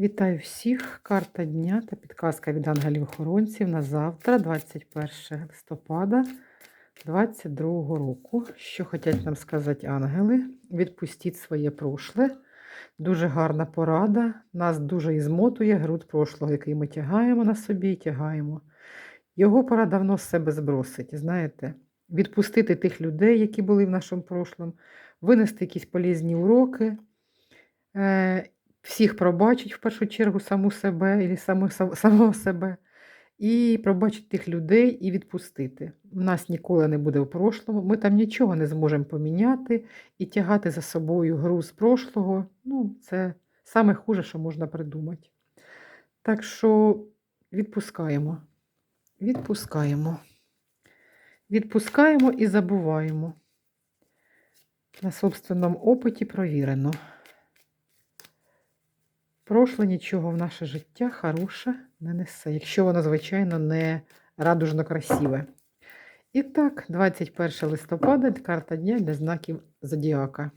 Вітаю всіх! Карта дня та підказка від ангелів-охоронців на завтра, 21 листопада 2022 року. Що хочуть нам сказати ангели? Відпустіть своє прошле. Дуже гарна порада. Нас дуже ізмотує груд прошлого, який ми тягаємо на собі і тягаємо. Його пора давно з себе збросити, знаєте, відпустити тих людей, які були в нашому прошлому, винести якісь полезні уроки. Всіх пробачить в першу чергу саму себе і саму, самого себе, і пробачить тих людей і відпустити. У нас ніколи не буде в прошлому, ми там нічого не зможемо поміняти і тягати за собою груз прошлого. Ну, це саме хуже, що можна придумати. Так що відпускаємо. Відпускаємо. Відпускаємо і забуваємо. На собственному опиті провірено. Прошле нічого в наше життя хороше не несе, якщо воно, звичайно, не радужно красиве. І так, 21 листопада, карта дня для знаків Зодіака.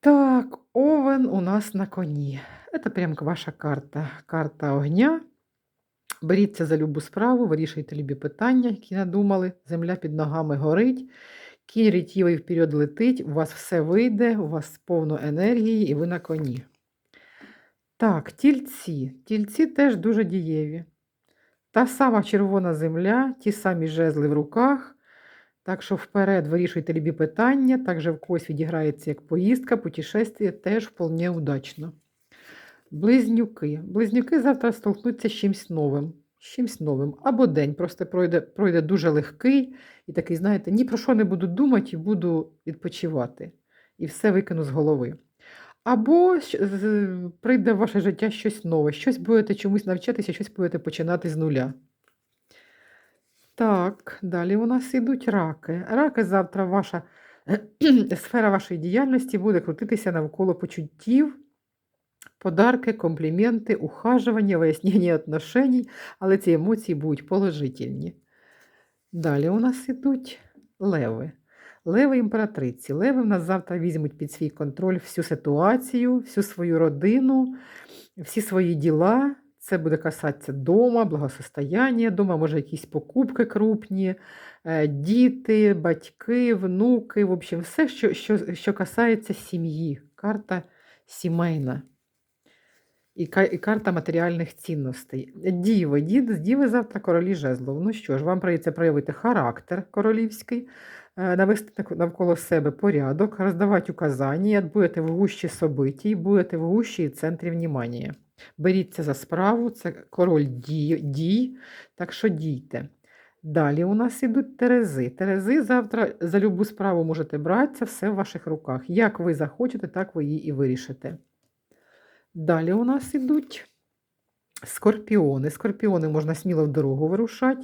Так, овен у нас на коні. Це прям ваша карта. Карта огня. Беріться за любу справу, вирішуйте любі питання, які надумали. Земля під ногами горить. Кінь рітівий вперед летить, у вас все вийде, у вас повно енергії, і ви на коні. Так, тільці. Тільці теж дуже дієві. Та сама червона земля, ті самі жезли в руках. Так що вперед вирішуйте любі питання, також в когось відіграється як поїздка, путешествие теж вполне удачно. Близнюки. Близнюки завтра столкнуться з чимось новим. З чимось новим. Або день просто пройде пройде дуже легкий і такий, знаєте, ні про що не буду думати і буду відпочивати. І все викину з голови. Або прийде в ваше життя щось нове, щось будете чомусь навчатися, щось будете починати з нуля. Так, далі у нас йдуть раки. Раки завтра ваша сфера вашої діяльності буде крутитися навколо почуттів, подарки, компліменти, ухажування, вияснення отношеній, але ці емоції будуть положительні. Далі у нас йдуть леви. Леви імператриці. Леви в нас завтра візьмуть під свій контроль всю ситуацію, всю свою родину, всі свої діла. Це буде касатися дома, благосостояння дома, може, якісь покупки крупні, е, діти, батьки, внуки, в общем, все, що що, що касається сім'ї. Карта сімейна. І карта матеріальних цінностей. Діви, дід, діви завтра королі жезлов. Ну що ж, вам прийдеться проявити характер королівський, навести навколо себе порядок, роздавати указання, будете в гущі собитій, будете в гущі і центрі внімання. Беріться за справу, це король дій, дій, так що дійте. Далі у нас ідуть терези. Терези завтра за любу справу можете братися, все в ваших руках. Як ви захочете, так ви її і вирішите. Далі у нас ідуть скорпіони. Скорпіони можна сміло в дорогу вирушати,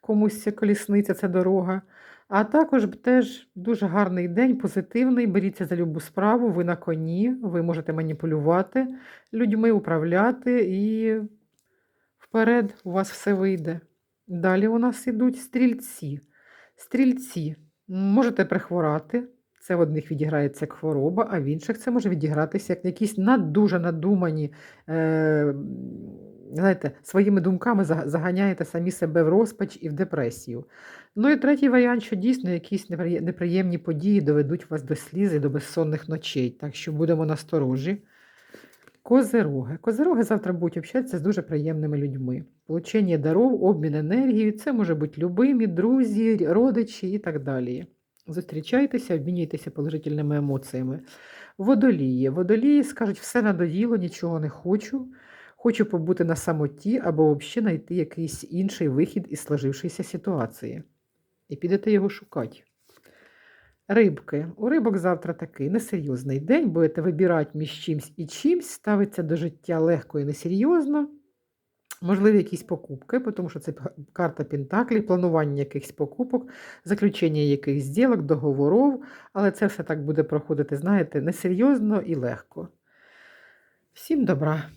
комусь колісниця це дорога. А також теж дуже гарний день, позитивний. Беріться за любу справу, ви на коні, ви можете маніпулювати людьми, управляти, і вперед у вас все вийде. Далі у нас ідуть стрільці. Стрільці можете прихворати. Це в одних відіграється як хвороба, а в інших це може відігратися як якісь над, дуже надумані. Е знаєте, своїми думками заганяєте самі себе в розпач і в депресію. Ну і третій варіант, що дійсно якісь неприємні події доведуть вас до сліз і до безсонних ночей, так що будемо насторожі. Козероги. Козероги завтра будуть общатися з дуже приємними людьми. Получення даров, обмін енергією, це може бути любимі, друзі, родичі і так далі. Зустрічайтеся, обмінюйтеся положительними емоціями. Водолії. Водолії скажуть, все надоїло, нічого не хочу. Хочу побути на самоті або взагалі знайти якийсь інший вихід із сложившоїся ситуації. І підете його шукати. Рибки. У рибок завтра такий несерйозний день, будете вибирати між чимсь і чимсь, ставиться до життя легко і несерйозно. Можливі якісь покупки, тому що це карта Пентаклі, планування якихось покупок, заключення якихось зділок, договорів, але це все так буде проходити, знаєте, несерйозно і легко. Всім добра!